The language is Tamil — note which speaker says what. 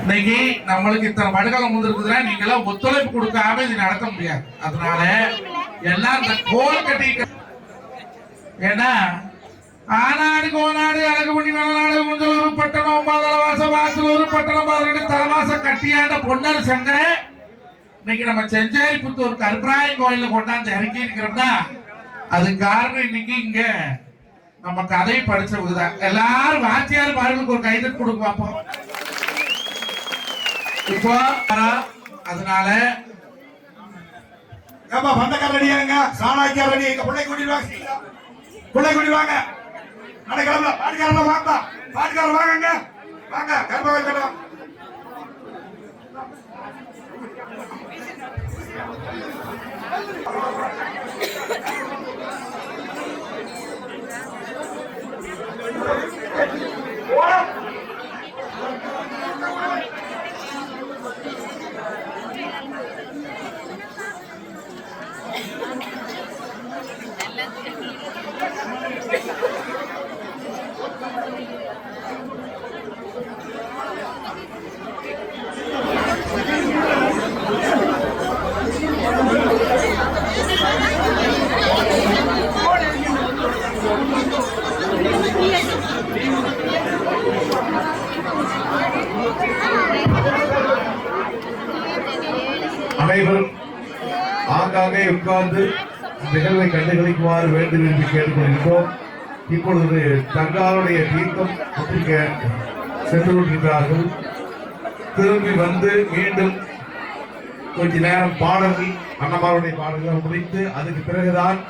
Speaker 1: இன்னைக்கு நம்மளுக்கு இத்தனை மடுக்காலம் வந்திருக்குதுன்னா நீங்க எல்லாம் ஒத்துழைப்பு கொடுக்காம இது நடத்த முடியாது. அதனால எல்லாம் இந்த கோல் கட்டி ஏன்னா ஆனாடு கோனாடு அழகுமணி வளநாடு முந்தலூர் பட்டணம் மதலவாச வாசலூர் பட்டணம் பதினெட்டு தலவாச கட்டியாண்ட பொன்னர் சங்கர இன்னைக்கு நம்ம செஞ்சேரி புத்தூர் கருப்பராயன் கோயில்ல கொண்டாந்து இறக்கி இருக்கிறோம்னா அது காரணம் இன்னைக்கு இங்க நம்ம கதை படிச்சவங்கதான் எல்லாரும் வாத்தியார் பாருங்களுக்கு ஒரு கைது கொடுக்க பார்ப்போம் இப்போ அதனால
Speaker 2: ஏப்பா பந்தக்கார ரெடியாங்க சாணாக்கியா ரெடி எங்க பிள்ளை கூட்டிட்டு வாங்க. பிள்ளை கூட்டிட்டு வாங்க. நடக்கிறோம்ல பாட்டுக்காரல வாங்க பாட்டுக்காரர் வாங்க வாங்க கர்ப்ப கட்டலாம்.
Speaker 3: அனைவரும் ஆங்காங்கே உட்கார்ந்து நிகழ்வை கண்டுகளிக்குமாறு வேண்டும் என்று கேட்டுக்கொள்கிறோம் இப்பொழுது தங்களுடைய தீர்த்தம் பத்திரிக்க சென்று கொண்டிருக்கிறார்கள் திரும்பி வந்து மீண்டும் கொஞ்ச நேரம் பாடல்கள் அண்ணமாருடைய பாடல்கள் முடித்து அதுக்கு பிறகுதான்